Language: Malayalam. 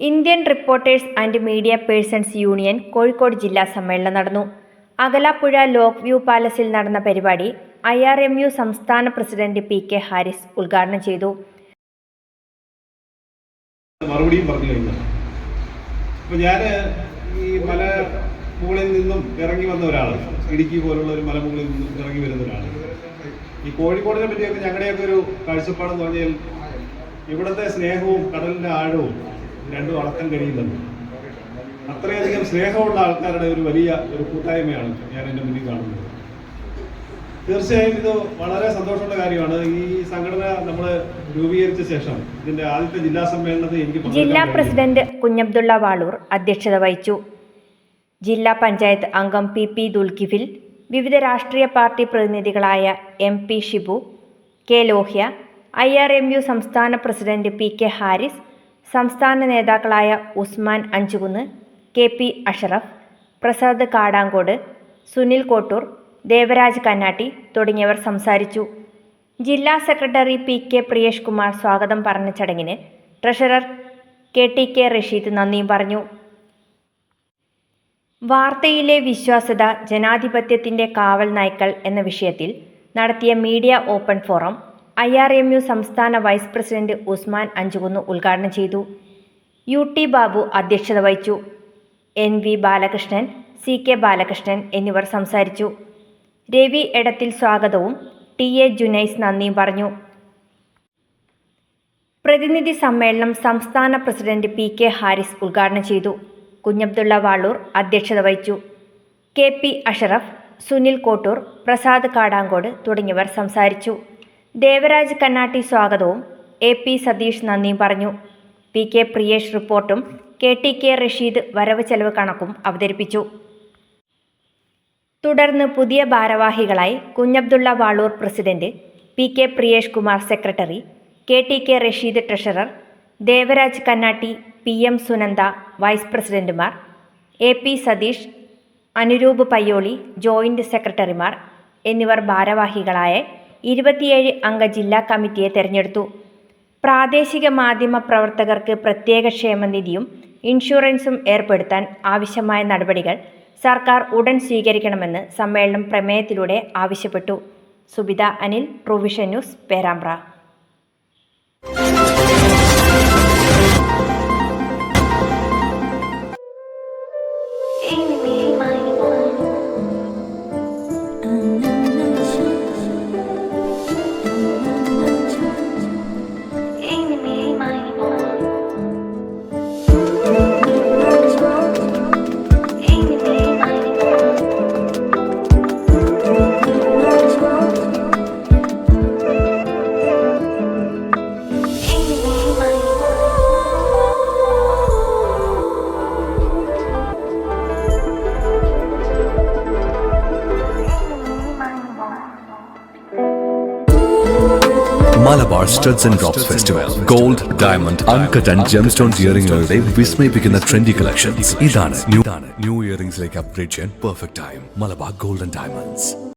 Indian reporters and media persons union Kozhikode ജില്ലാ സമ്മേളനം നടന്നു. അകലാപ്പുഴ ലോക്ക് വ്യൂ പാലസിൽ നടന്ന പരിപാടി ഐ ആർ എം യു സംസ്ഥാന പ്രസിഡന്റ് പി കെ ഹാരിസ് ഉദ്ഘാടനം ചെയ്തു. മറുപടിയും പറഞ്ഞു കഴിഞ്ഞു. അപ്പൊ ഞാൻ ഈ മല നിന്നും ഇറങ്ങി വന്ന ഒരാൾ ഇടുക്കി പോലുള്ള ഒരു മലമുകളിൽ നിന്നും ഇറങ്ങി വരുന്ന ഒരാൾ. ഈ കോഴിക്കോടിനെ പറ്റിയൊക്കെ ഞങ്ങളുടെയൊക്കെ ഒരു കാഴ്ചപ്പാടെന്ന് പറഞ്ഞാൽ ഇവിടുത്തെ സ്നേഹവും കടലിന്റെ ആഴവും രണ്ടും അളക്കാൻ കഴിയില്ലെന്ന് അത്രയധികം സ്നേഹമുള്ള ആൾക്കാരുടെ ഒരു വലിയ ഒരു കൂട്ടായ്മയാണ് ഞാൻ എന്റെ മുന്നിൽ കാണുന്നത്. തീർച്ചയായും ഇത് വളരെ സന്തോഷമുള്ള കാര്യമാണ്. ഈ സംഘടന നമ്മൾ രൂപീകരിച്ച ശേഷം ഇതിന്റെ ആദ്യത്തെ ജില്ലാ സമ്മേളനത്തിൽ എനിക്ക് ജില്ലാ പ്രസിഡന്റ് കുഞ്ഞബ്ദുള്ള വാളൂർ അധ്യക്ഷത വഹിച്ചു. ജില്ലാ പഞ്ചായത്ത് അംഗം പി പി ദുൽകിഫിൽ വിവിധ രാഷ്ട്രീയ party പ്രതിനിധികളായ M P Shibu K Lohya I R M U സംസ്ഥാന പ്രസിഡന്റ് പി കെ ഹാരിസ് സംസ്ഥാന നേതാക്കളായ ഉസ്മാൻ അഞ്ചുകുന്ന് കെ പി അഷറഫ് പ്രസാദ് കാടാങ്കോട് സുനിൽ കോട്ടൂർ ദേവരാജ് കന്നാട്ടി തുടങ്ങിയവർ സംസാരിച്ചു. ജില്ലാ secretary P K Priyesh Kumar സ്വാഗതം പറഞ്ഞ ചടങ്ങിന് treasurer K T K Rasheed നന്ദിയും പറഞ്ഞു. വാർത്തയിലെ വിശ്വാസ്യത ജനാധിപത്യത്തിന്റെ കാവൽ നായ്ക്കൾ എന്ന വിഷയത്തിൽ നടത്തിയ media open forum I R M U സംസ്ഥാന വൈസ് പ്രസിഡന്റ് ഉസ്മാൻ അഞ്ചുകുന്ന് ഉദ്ഘാടനം ചെയ്തു. യു ടി ബാബു അധ്യക്ഷത വഹിച്ചു. N V Balakrishnan C K Balakrishnan എന്നിവർ സംസാരിച്ചു. രവി എടത്തിൽ സ്വാഗതവും ടി എ ജുനൈസ് നന്ദിയും പറഞ്ഞു. പ്രതിനിധി സമ്മേളനം സംസ്ഥാന പ്രസിഡന്റ് പി കെ ഹാരിസ് ഉദ്ഘാടനം ചെയ്തു. കുഞ്ഞബ്ദുള്ള വാളൂർ അധ്യക്ഷത വഹിച്ചു. കെ പി അഷറഫ് സുനിൽ കോട്ടൂർ പ്രസാദ് കാടാങ്കോട് തുടങ്ങിയവർ സംസാരിച്ചു. ദേവരാജ് കന്നാട്ടി സ്വാഗതവും. എ പി സതീഷ് നന്ദിയും പറഞ്ഞു. പി കെ പ്രിയേഷ് റിപ്പോർട്ടും കെ ടി കെ റഷീദ് വരവ് ചെലവ് കണക്കും അവതരിപ്പിച്ചു. തുടർന്ന് പുതിയ ഭാരവാഹികളായി Kunhabdulla Valoor president P K Priyesh Kumar secretary K T K Rasheed treasurer Devaraj Kannatti P M Sunanda vice പ്രസിഡന്റുമാർ A P Satheesh Anuroop Payyoli joint സെക്രട്ടറിമാർ എന്നിവർ ഭാരവാഹികളായ ഇരുപത്തിയേഴ് അംഗ ജില്ലാ കമ്മിറ്റിയെ തെരഞ്ഞെടുത്തു. പ്രാദേശിക മാധ്യമ പ്രവർത്തകർക്ക് പ്രത്യേക ക്ഷേമനിധിയും ഇൻഷുറൻസും ഏർപ്പെടുത്താൻ ആവശ്യമായ നടപടികൾ സർക്കാർ ഉടൻ സ്വീകരിക്കണമെന്ന് സമ്മേളനം പ്രമേയത്തിലൂടെ ആവശ്യപ്പെട്ടു. Subitha Anil provision news Perambra. Malabar studs and drops festival gold diamond uncut and gemstone ഇയറിംഗുകളുടെ വിസ്മയിപ്പിക്കുന്ന ട്രെൻഡി കളക്ഷൻസ് ഇതാണ് ന്യൂ ന്യൂ ഇയറിംഗ്സിലേക്ക് അപ്ഗ്രേഡ് ചെയ്യാൻ perfect time Malabar golden diamonds